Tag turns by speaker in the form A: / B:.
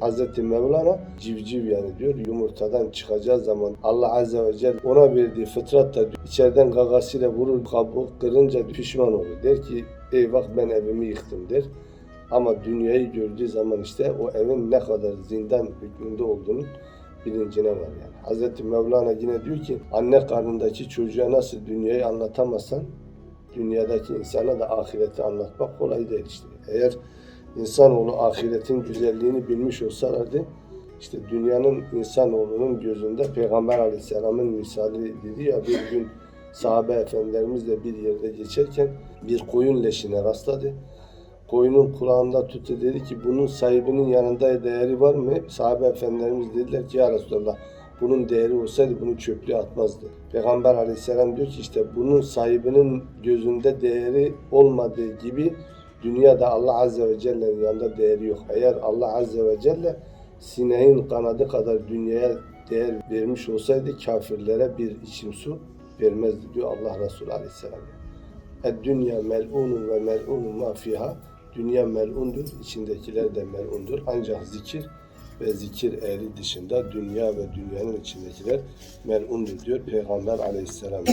A: Hazreti Mevlana civciv yani diyor yumurtadan çıkacağı zaman Allah Azze ve Celle ona verdiği fıtratla içeriden gagasıyla vurur kabuğu kırınca pişman olur. Der ki eyvah ben evimi yıktım der. Ama dünyayı gördüğü zaman işte o evin ne kadar zindan hükmünde olduğunun bilincine var yani. Hazreti Mevlana yine diyor ki anne karnındaki çocuğa nasıl dünyayı anlatamazsan dünyadaki insana da ahireti anlatmak kolay değil işte. Eğer insanoğlu ahiretin güzelliğini bilmiş olsalardı işte dünyanın insanoğlunun gözünde Peygamber Aleyhisselam'ın misali dedi ya bir gün sahabe efendilerimizle bir yerde geçerken bir koyun leşine rastladı. Koyunun kulağında tuttu dedi ki bunun sahibinin yanında değeri var mı? Sahabe efendilerimiz dediler ki ya Resulallah bunun değeri olsaydı bunu çöplüğe atmazdı. Peygamber aleyhisselam diyor ki işte bunun sahibinin gözünde değeri olmadığı gibi dünyada Allah azze ve celle'nin yanında değeri yok. Eğer Allah azze ve celle sineğin kanadı kadar dünyaya değer vermiş olsaydı kafirlere bir içim su vermezdi diyor Allah Resulü aleyhisselam. Ed dünya mel'unun ve mel'unun ma. Dünya mel'undur, içindekiler de mel'undur. Ancak zikir ve zikir ehli dışında dünya ve dünyanın içindekiler mel'undur diyor Peygamber aleyhisselam.